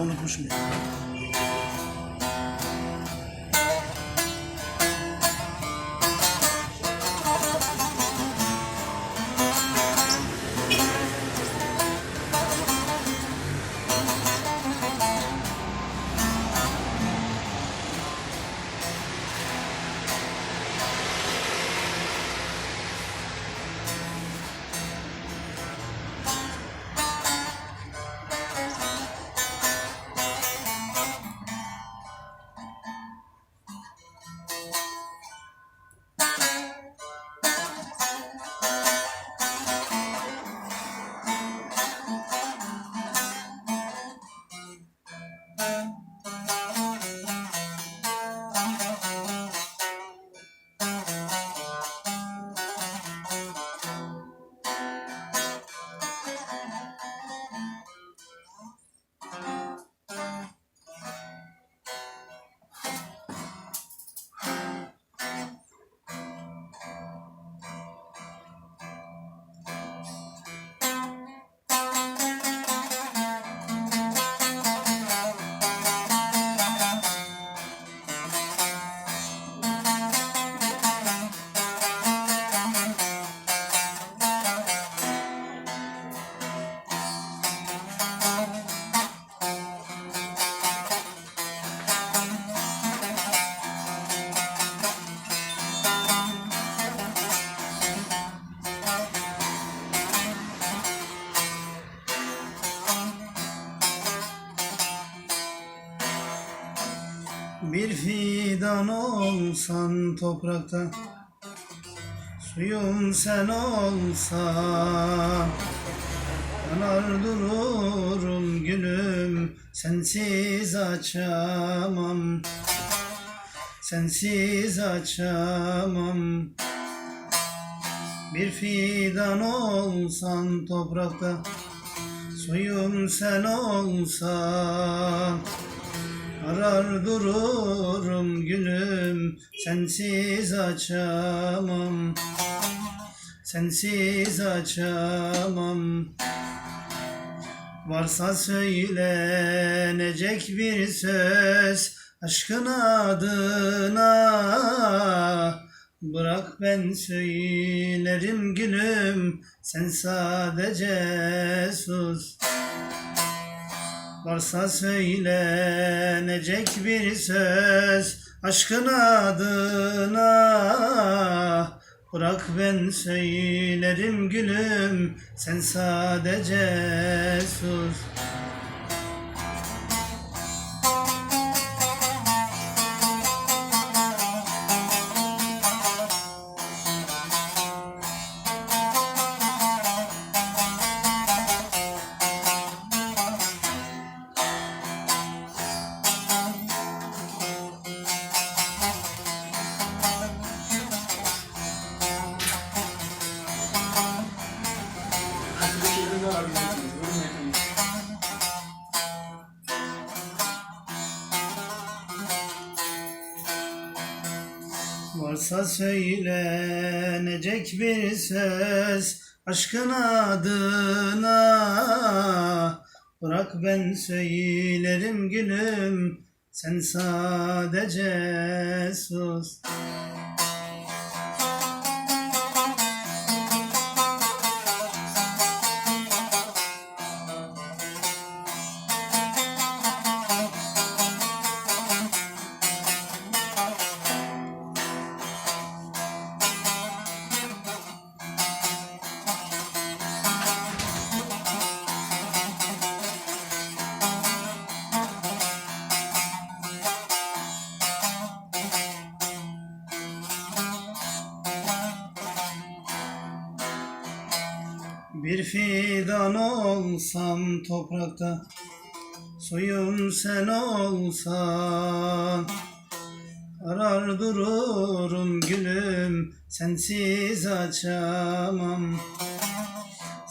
Maulana Hosne Bir fidan olsan toprakta Suyum sen olsan Yanar dururum gülüm Sensiz açamam. Sensiz açamam. Bir fidan olsan toprakta Suyum sen olsan Arar dururum gülüm Sensiz açamam. Sensiz açamam. Varsa söylenecek bir söz Aşkın adına. Bırak ben söylerim gülüm Sen sadece sus Varsa söylenecek bir söz aşkın adına. Bırak ben söylerim gülüm sen sadece sus Varsa söylenecek bir söz aşkın adına. Bırak ben söylerim gülüm sen sadece sus Bir fidan olsam toprakta Suyum sen olsan Arar dururum gülüm Sensiz açamam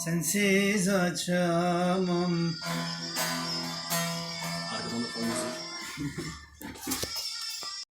Sensiz açamam Arkadan da.